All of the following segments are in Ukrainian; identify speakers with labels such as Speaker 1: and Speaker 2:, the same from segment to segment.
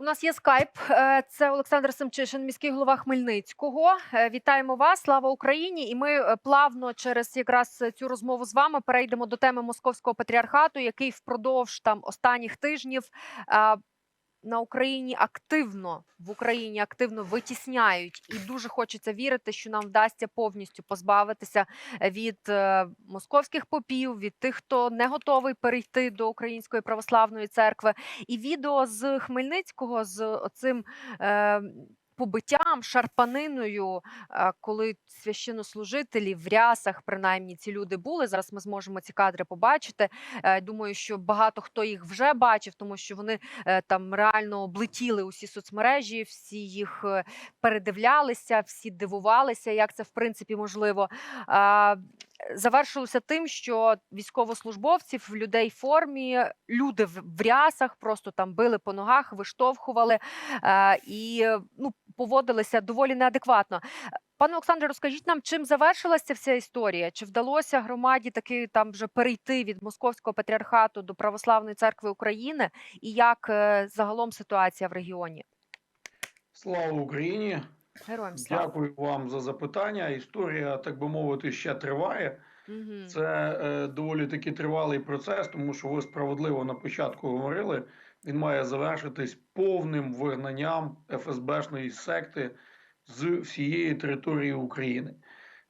Speaker 1: У нас є скайп. Е, Це Олександр Семчишин, міський голова Хмельницького. Е, Вітаємо вас! Слава Україні! І ми е, плавно через якраз цю розмову з вами перейдемо до теми московського патріархату, який впродовж там останніх тижнів на Україні активно в Україні активно витісняють, і дуже хочеться вірити, що нам вдасться повністю позбавитися від е, московських попів, від тих, хто не готовий перейти до української православної церкви. І відео з Хмельницького з оцим. Е, Побиттям, шарпаниною, е, коли священнослужителі в рясах, принаймні ці люди були. Зараз ми зможемо ці кадри побачити. Е, Думаю, що багато хто їх вже бачив, тому що вони е, там реально облетіли усі соцмережі, всі їх передивлялися, всі дивувалися, як це в принципі можливо. Завершилося тим, що військовослужбовців, людей в формі, люди в рясах просто там били по ногах, виштовхували і ну, поводилися доволі неадекватно. Пане Олександре, розкажіть нам, чим завершилася вся історія? Чи вдалося громаді таки там вже перейти від московського патріархату до православної церкви України? І як е, загалом ситуація в регіоні?
Speaker 2: Слава Україні!
Speaker 1: Героям слава.
Speaker 2: Дякую вам за запитання. Історія, так би мовити, ще триває. Це е, доволі таки тривалий процес, тому що ви справедливо на початку говорили. Він має завершитись повним вигнанням ФСБшної секти з всієї території України.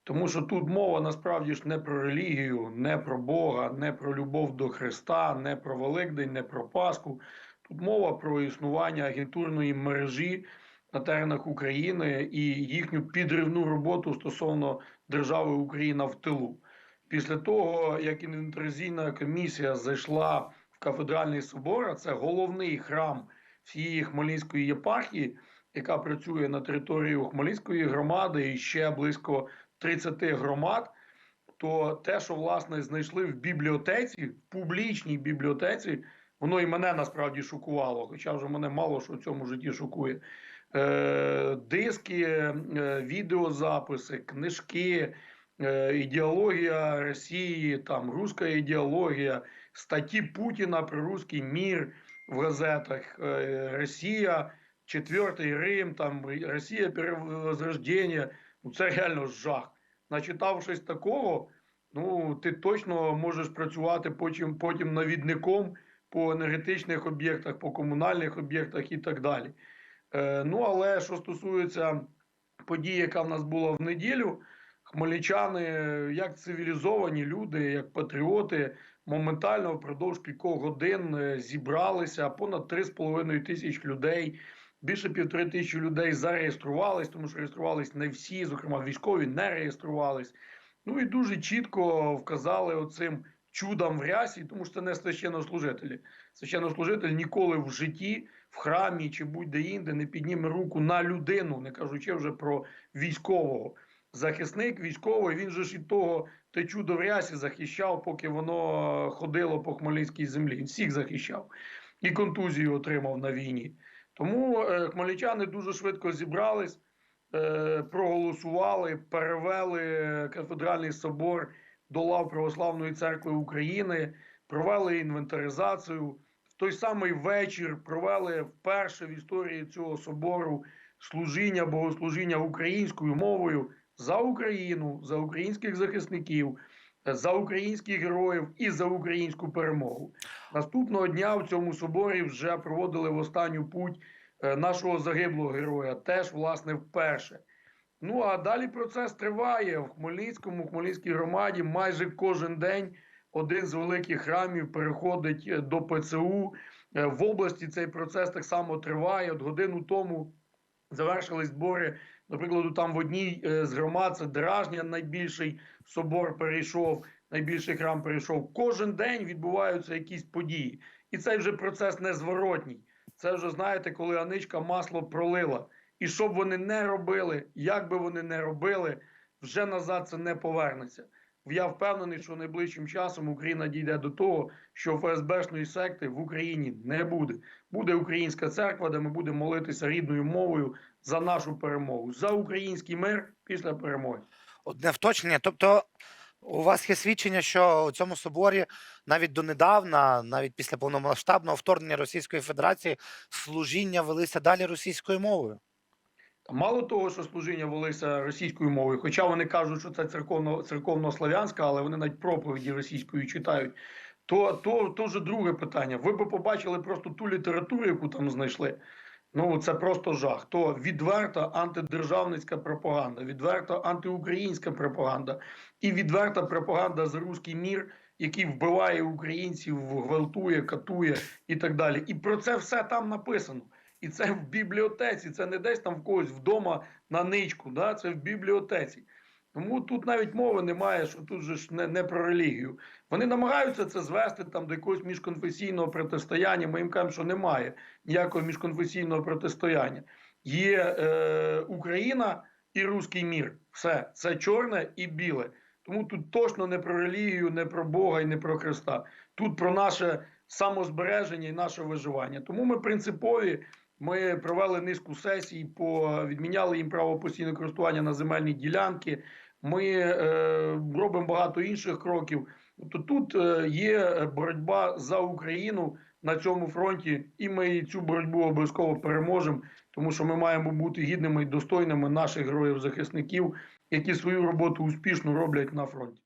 Speaker 2: Тому що тут мова насправді ж не про релігію, не про Бога, не про любов до Христа, не про Великдень, не про Пасху. Тут мова про існування агентурної мережі на теренах України і їхню підривну роботу стосовно держави Україна в тилу. Після того, як інвентаризійна комісія зайшла кафедральний собор, а це головний храм всієї Хмельницької єпархії, яка працює на території Хмельницької громади і ще близько 30 громад, то те, що власне знайшли в бібліотеці, в публічній бібліотеці, воно і мене насправді шокувало, хоча вже мене мало що в цьому житті шокує. Е, диски, е, відеозаписи, книжки, ідеологія Росії, там руська ідеологія, статті Путіна про русський мір в газетах, е, Росія, Четвертий Рим, там Росія перевозрождення. Ну це реально жах. Начитавшись такого, ну ти точно можеш працювати потім, потім навідником по енергетичних об'єктах, по комунальних об'єктах і так далі. Е, ну, але що стосується події, яка в нас була в неділю, хмельничани, як цивілізовані люди, як патріоти, моментально впродовж кількох годин е, зібралися понад 3,5 тисяч людей. Більше півтори тисячі людей зареєструвались, тому що реєструвались не всі, зокрема військові не реєструвались. Ну і дуже чітко вказали оцим чудам в рясі, тому що це не священнослужителі. Священнослужитель ніколи в житті, в храмі чи будь-де інде не підніме руку на людину, не кажучи вже про військового. Захисник військовий, він же ж і того те чудо в рясі захищав, поки воно ходило по Хмельницькій землі. Він всіх захищав і контузію отримав на війні. Тому е, хмельничани дуже швидко зібрались, е, проголосували, перевели кафедральний собор до лав Православної церкви України, провели інвентаризацію. В той самий вечір провели вперше в історії цього собору служіння, богослужіння українською мовою за Україну, за українських захисників, за українських героїв і за українську перемогу. Наступного дня в цьому соборі вже проводили в останню путь е, нашого загиблого героя, теж власне вперше. Ну а далі процес триває в Хмельницькому, в Хмельницькій громаді. Майже кожен день один з великих храмів переходить е, до ПЦУ. Е, В області цей процес так само триває. От годину тому завершились збори. До прикладу, там в одній е, з громад це Дражня, найбільший собор перейшов, найбільший храм перейшов. Кожен день відбуваються якісь події, і цей вже процес незворотній. Це вже знаєте, коли Аничка масло пролила. І що б вони не робили, як би вони не робили, вже назад це не повернеться. Я впевнений, що найближчим часом Україна дійде до того, що ФСБшної секти в Україні не буде. Буде українська церква, де ми будемо молитися рідною мовою за нашу перемогу, за український мир після перемоги.
Speaker 3: Одне вточнення. Тобто, У вас є свідчення, що у цьому соборі навіть донедавна, навіть після повномасштабного вторгнення Російської Федерації, служіння велися далі російською мовою.
Speaker 2: Мало того, що служіння велися російською мовою, хоча вони кажуть, що це церковно, церковно-слав'янська, але вони навіть проповіді російською читають. То, то, то вже друге питання. Ви б побачили просто ту літературу, яку там знайшли. Ну, це просто жах. То відверта антидержавницька пропаганда, відверта антиукраїнська пропаганда і відверта пропаганда за руський мір, який вбиває українців, гвалтує, катує і так далі. І про це все там написано. І це в бібліотеці, це не десь там в когось вдома на ничку, да? це в бібліотеці. Тому тут навіть мови немає, що тут же ж не, не про релігію. Вони намагаються це звести там до якогось міжконфесійного протистояння. Ми їм кажемо, що немає ніякого міжконфесійного протистояння. Є е, Україна і руський мір. Все, це чорне і біле. Тому тут точно не про релігію, не про Бога і не про Христа. Тут про наше самозбереження і наше виживання. Тому ми принципові. Ми провели низку сесій, по відміняли їм право постійного користування на земельні ділянки. Ми е, робимо багато інших кроків. Тобто тут е, є боротьба за Україну на цьому фронті, і ми цю боротьбу обов'язково переможемо, тому що ми маємо бути гідними і достойними наших героїв-захисників, які свою роботу успішно роблять на фронті.